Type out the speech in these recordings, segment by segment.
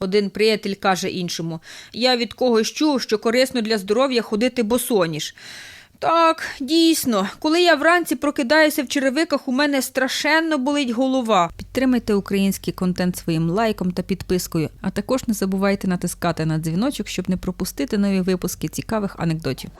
Один приятель каже іншому Я від когось чув, що корисно для здоров'я ходити босоніж. Так, дійсно, коли я вранці прокидаюся в черевиках, у мене страшенно болить голова. Підтримайте український контент своїм лайком та підпискою, а також не забувайте натискати на дзвіночок, щоб не пропустити нові випуски цікавих анекдотів.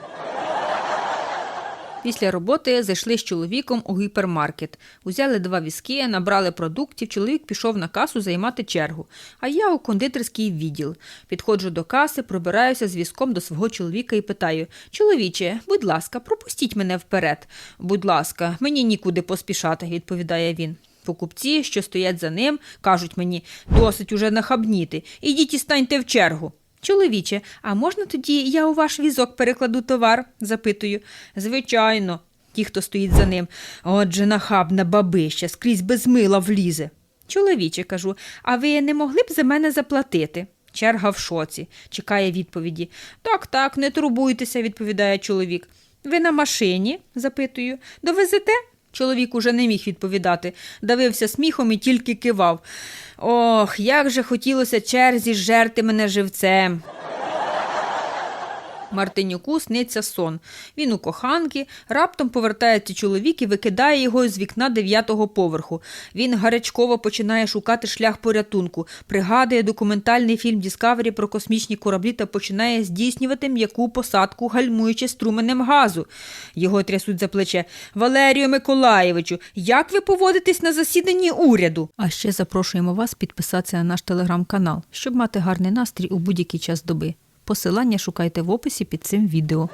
Після роботи зайшли з чоловіком у гіпермаркет. Узяли два візки, набрали продуктів. Чоловік пішов на касу займати чергу. А я у кондитерський відділ. Підходжу до каси, пробираюся з візком до свого чоловіка і питаю: Чоловіче, будь ласка, пропустіть мене вперед. Будь ласка, мені нікуди поспішати, відповідає він. Покупці, що стоять за ним, кажуть мені досить уже нахабніти. Ідіть і станьте в чергу. Чоловіче, а можна тоді я у ваш візок перекладу товар? запитую. Звичайно, ті, хто стоїть за ним. Отже, нахабна бабища, скрізь без мила влізе. Чоловіче, кажу, а ви не могли б за мене заплатити? Черга в шоці, чекає відповіді. Так, так, не турбуйтеся, відповідає чоловік. Ви на машині? запитую. Довезете? Чоловік уже не міг відповідати, давився сміхом і тільки кивав. Ох, як же хотілося черзі жерти мене живцем. Мартинюку сниться сон. Він у коханки, раптом повертається чоловік і викидає його з вікна дев'ятого поверху. Він гарячково починає шукати шлях порятунку, пригадує документальний фільм Діскавері про космічні кораблі та починає здійснювати м'яку посадку, гальмуючи струменем газу. Його трясуть за плече. Валерію Миколаєвичу, як ви поводитесь на засіданні уряду? А ще запрошуємо вас підписатися на наш телеграм-канал, щоб мати гарний настрій у будь-який час доби. Посилання шукайте в описі під цим відео.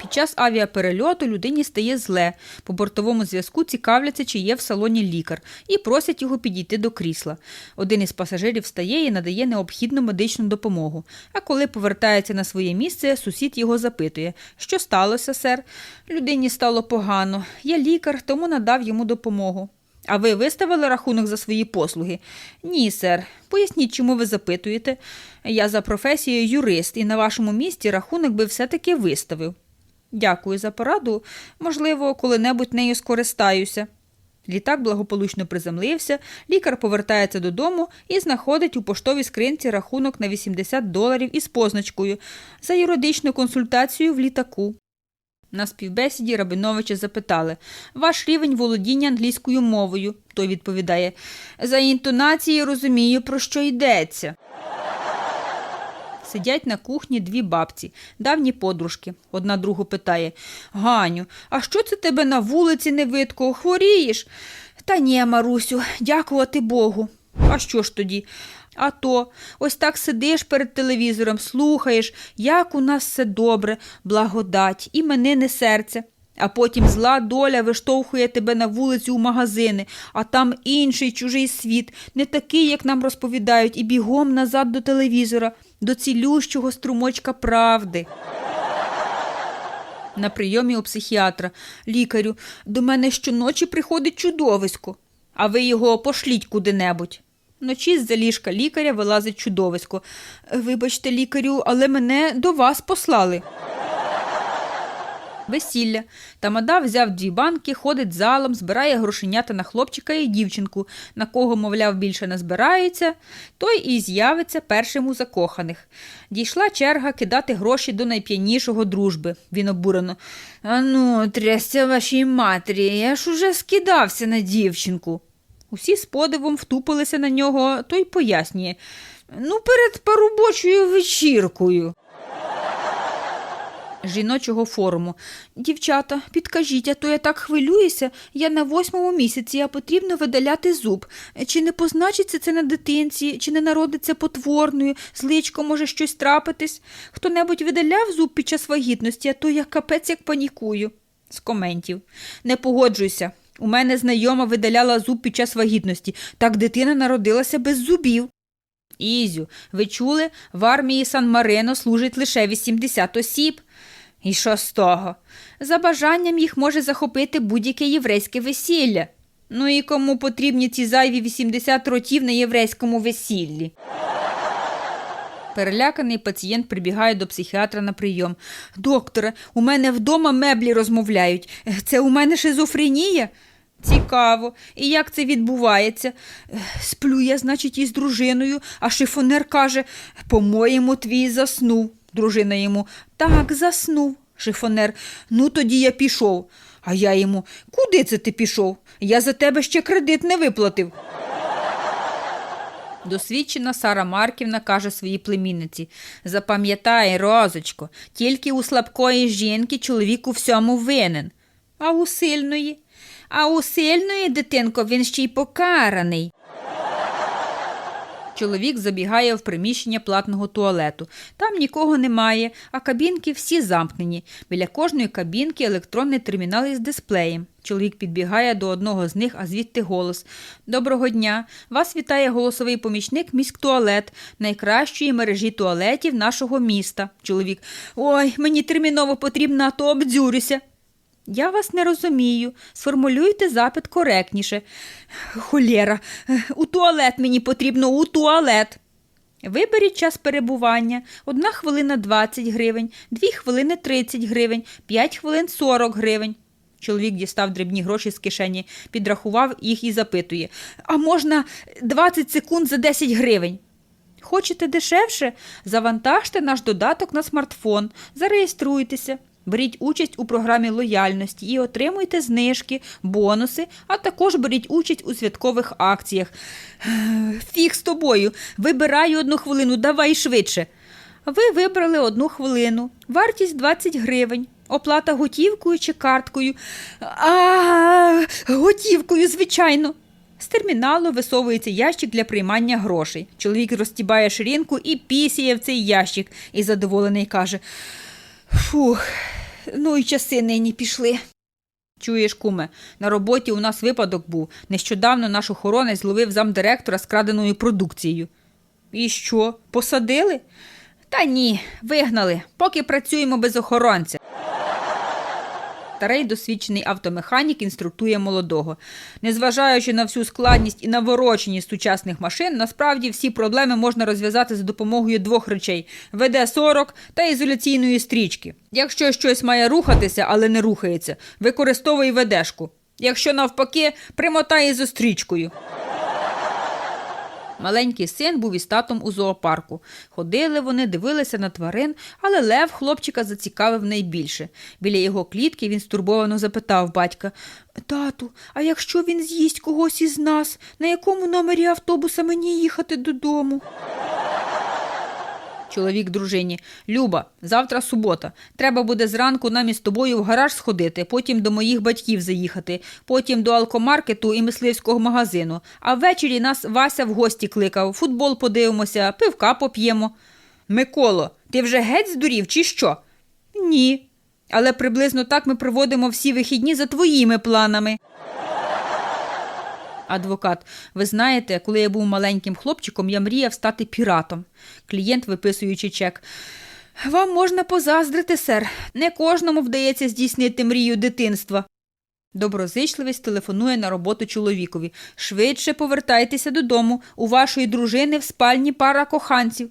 Під час авіаперельоту людині стає зле. По бортовому зв'язку цікавляться, чи є в салоні лікар, і просять його підійти до крісла. Один із пасажирів встає і надає необхідну медичну допомогу. А коли повертається на своє місце, сусід його запитує, що сталося, сер? Людині стало погано. Я лікар, тому надав йому допомогу. А ви виставили рахунок за свої послуги? Ні, сер. Поясніть, чому ви запитуєте. Я за професією юрист, і на вашому місці рахунок би все-таки виставив. Дякую за пораду. Можливо, коли-небудь нею скористаюся. Літак благополучно приземлився, лікар повертається додому і знаходить у поштовій скринці рахунок на 80 доларів із позначкою за юридичну консультацію в літаку. На співбесіді Рабиновича запитали Ваш рівень володіння англійською мовою. Той відповідає За інтонацією розумію, про що йдеться. Сидять на кухні дві бабці, давні подружки. Одна другу питає Ганю, а що це тебе на вулиці не видко? Хворієш? Та ні, Марусю, дякувати Богу. А що ж тоді? А то ось так сидиш перед телевізором, слухаєш, як у нас все добре, благодать, іменини серця. А потім зла доля виштовхує тебе на вулицю у магазини, а там інший чужий світ, не такий, як нам розповідають, і бігом назад до телевізора, до цілющого струмочка правди. На прийомі у психіатра. Лікарю, до мене щоночі приходить чудовисько, а ви його пошліть куди-небудь. Вночі з-за ліжка лікаря вилазить чудовисько. Вибачте, лікарю, але мене до вас послали. Весілля. Тамада взяв дві банки, ходить залом, збирає грошенята на хлопчика і дівчинку, на кого, мовляв, більше не збирається, той і з'явиться першим у закоханих. Дійшла черга кидати гроші до найп'янішого дружби. Він обурено. Ану, трясся вашій матері, я ж уже скидався на дівчинку. Усі з подивом втупилися на нього, той пояснює. Ну, перед парубочою вечіркою. Жіночого форуму. Дівчата, підкажіть, а то я так хвилююся. Я на восьмому місяці, а потрібно видаляти зуб. Чи не позначиться це на дитинці, чи не народиться потворною, з личком може щось трапитись? Хто-небудь видаляв зуб під час вагітності, а то я капець як панікую. З коментів. Не погоджуйся. У мене знайома видаляла зуб під час вагітності. Так дитина народилася без зубів. Ізю, ви чули, в армії Сан-Марино служить лише 80 осіб. І що з того? За бажанням їх може захопити будь-яке єврейське весілля. Ну і кому потрібні ці зайві 80 ротів на єврейському весіллі? Переляканий пацієнт прибігає до психіатра на прийом. Докторе, у мене вдома меблі розмовляють. Це у мене шизофренія? Цікаво. І як це відбувається? Сплю я, значить, із дружиною, а шифонер каже: по-моєму, твій заснув. Дружина йому так заснув. Шифонер. Ну, тоді я пішов. А я йому куди це ти пішов? Я за тебе ще кредит не виплатив. Досвідчена Сара Марківна каже своїй племінниці Запам'ятай, розочко, тільки у слабкої жінки чоловік у всьому винен. А у сильної? А у сильної, дитинко, він ще й покараний. Чоловік забігає в приміщення платного туалету. Там нікого немає, а кабінки всі замкнені. Біля кожної кабінки електронний термінал із дисплеєм. Чоловік підбігає до одного з них, а звідти голос. Доброго дня. Вас вітає голосовий помічник міськтуалет, найкращої мережі туалетів нашого міста. Чоловік. Ой, мені терміново потрібно, а то обдзюрюся. Я вас не розумію. Сформулюйте запит коректніше. Холєра, у туалет мені потрібно, у туалет. Виберіть час перебування. Одна хвилина 20 гривень, дві хвилини 30 гривень, п'ять хвилин 40 гривень. Чоловік дістав дрібні гроші з кишені, підрахував їх і запитує: А можна 20 секунд за 10 гривень? Хочете дешевше? Завантажте наш додаток на смартфон, зареєструйтеся. Беріть участь у програмі лояльності і отримуйте знижки, бонуси, а також беріть участь у святкових акціях. Фіг з тобою, вибираю одну хвилину, давай швидше. Ви вибрали одну хвилину, вартість 20 гривень, оплата готівкою чи карткою. А, готівкою, звичайно. З терміналу висовується ящик для приймання грошей. Чоловік розтібає ширинку і пісіє в цей ящик і задоволений каже: Фух, ну і часи нині пішли. Чуєш, куме, на роботі у нас випадок був. Нещодавно наш охоронець зловив замдиректора з краденою продукцією. І що, посадили? Та ні, вигнали, поки працюємо без охоронця. Старий досвідчений автомеханік інструктує молодого. Незважаючи на всю складність і навороченість сучасних машин, насправді всі проблеми можна розв'язати за допомогою двох речей: ВД-40 та ізоляційної стрічки. Якщо щось має рухатися, але не рухається, використовуй ведешку. Якщо навпаки, примотай ізострічкою. Маленький син був із татом у зоопарку. Ходили вони, дивилися на тварин, але лев хлопчика зацікавив найбільше. Біля його клітки він стурбовано запитав батька Тату, а якщо він з'їсть когось із нас, на якому номері автобуса мені їхати додому? Чоловік дружині. Люба, завтра субота. Треба буде зранку нам із тобою в гараж сходити, потім до моїх батьків заїхати, потім до алкомаркету і мисливського магазину. А ввечері нас Вася в гості кликав, футбол подивимося, пивка поп'ємо. Миколо, ти вже геть здурів, чи що? Ні. Але приблизно так ми проводимо всі вихідні за твоїми планами. Адвокат, ви знаєте, коли я був маленьким хлопчиком, я мріяв стати піратом. Клієнт, виписуючи чек. Вам можна позаздрити, сер. Не кожному вдається здійснити мрію дитинства. Доброзичливість телефонує на роботу чоловікові. Швидше повертайтеся додому. У вашої дружини в спальні пара коханців.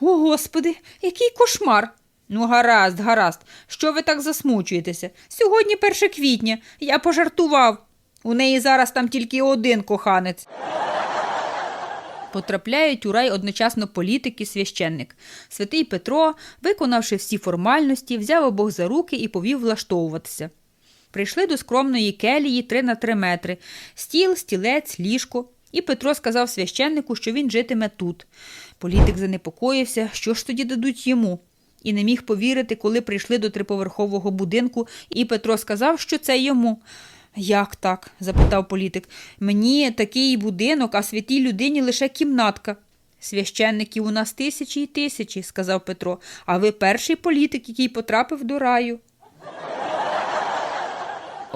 О, господи, який кошмар. Ну, гаразд, гаразд. Що ви так засмучуєтеся? Сьогодні 1 квітня. Я пожартував. У неї зараз там тільки один коханець. Потрапляють у рай одночасно політик і священник. Святий Петро, виконавши всі формальності, взяв обох за руки і повів влаштовуватися. Прийшли до скромної келії 3 на 3 метри, стіл, стілець, ліжко. І Петро сказав священнику, що він житиме тут. Політик занепокоївся, що ж тоді дадуть йому. І не міг повірити, коли прийшли до триповерхового будинку, і Петро сказав, що це йому. Як так? запитав політик. Мені такий будинок, а святій людині лише кімнатка. Священників у нас тисячі й тисячі, сказав Петро, а ви перший політик, який потрапив до раю.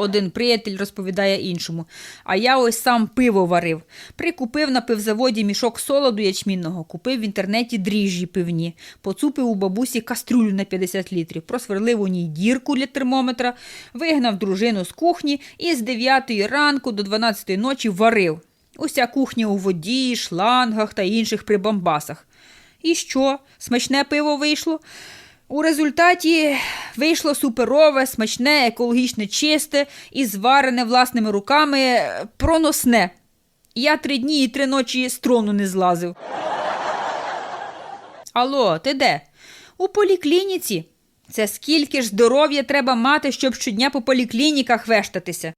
Один приятель розповідає іншому. А я ось сам пиво варив. Прикупив на пивзаводі мішок солоду ячмінного, купив в інтернеті дріжджі пивні, поцупив у бабусі кастрюлю на 50 літрів, просверлив у ній дірку для термометра, вигнав дружину з кухні і з 9 ранку до 12 ночі варив. Уся кухня у воді, шлангах та інших прибамбасах. І що? Смачне пиво вийшло? У результаті вийшло суперове, смачне, екологічне чисте і зварене власними руками е, проносне. Я три дні і три ночі з трону не злазив. Алло, ти де? У поліклініці. Це скільки ж здоров'я треба мати, щоб щодня по поліклініках вештатися.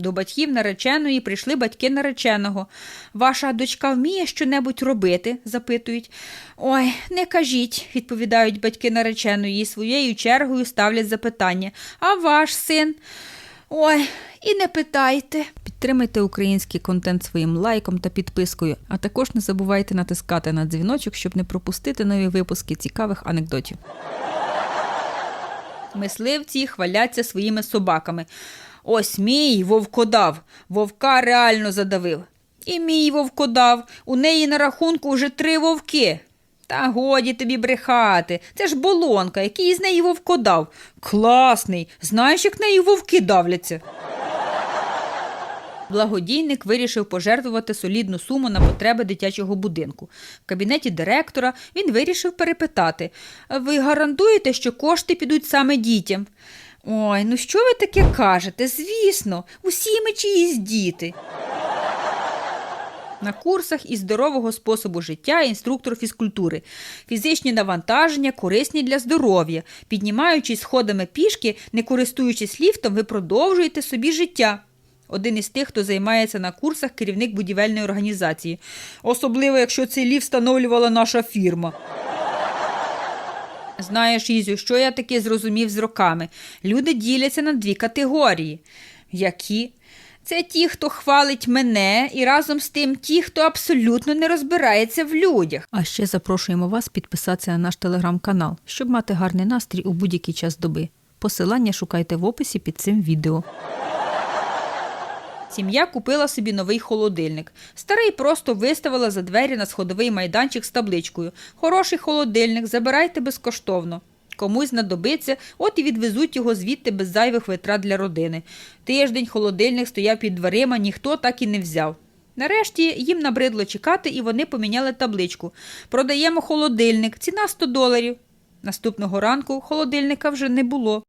До батьків нареченої прийшли батьки нареченого. Ваша дочка вміє щонебудь робити? запитують. Ой, не кажіть, відповідають батьки нареченої і своєю чергою ставлять запитання. А ваш син? Ой, і не питайте. Підтримайте український контент своїм лайком та підпискою, а також не забувайте натискати на дзвіночок, щоб не пропустити нові випуски цікавих анекдотів. Мисливці хваляться своїми собаками. Ось мій вовкодав, вовка реально задавив. І мій вовкодав, у неї на рахунку вже три вовки. Та годі тобі брехати. Це ж болонка, який з неї вовкодав. Класний. Знаєш, як неї вовки давляться. Благодійник вирішив пожертвувати солідну суму на потреби дитячого будинку. В кабінеті директора він вирішив перепитати: Ви гарантуєте, що кошти підуть саме дітям? Ой, ну що ви таке кажете? Звісно, усі ми чиїсь діти. На курсах із здорового способу життя інструктор фізкультури. Фізичні навантаження корисні для здоров'я. Піднімаючись сходами пішки, не користуючись ліфтом, ви продовжуєте собі життя. Один із тих, хто займається на курсах, керівник будівельної організації. Особливо, якщо цей ліфт встановлювала наша фірма. Знаєш, Ізю, що я таки зрозумів з роками? Люди діляться на дві категорії. Які? Це ті, хто хвалить мене, і разом з тим ті, хто абсолютно не розбирається в людях. А ще запрошуємо вас підписатися на наш телеграм-канал, щоб мати гарний настрій у будь-який час доби. Посилання шукайте в описі під цим відео. Сім'я купила собі новий холодильник. Старий просто виставила за двері на сходовий майданчик з табличкою Хороший холодильник, забирайте безкоштовно. Комусь знадобиться, от і відвезуть його звідти без зайвих витрат для родини. Тиждень холодильник стояв під дверима, ніхто так і не взяв. Нарешті їм набридло чекати, і вони поміняли табличку. Продаємо холодильник, ціна 100 доларів. Наступного ранку холодильника вже не було.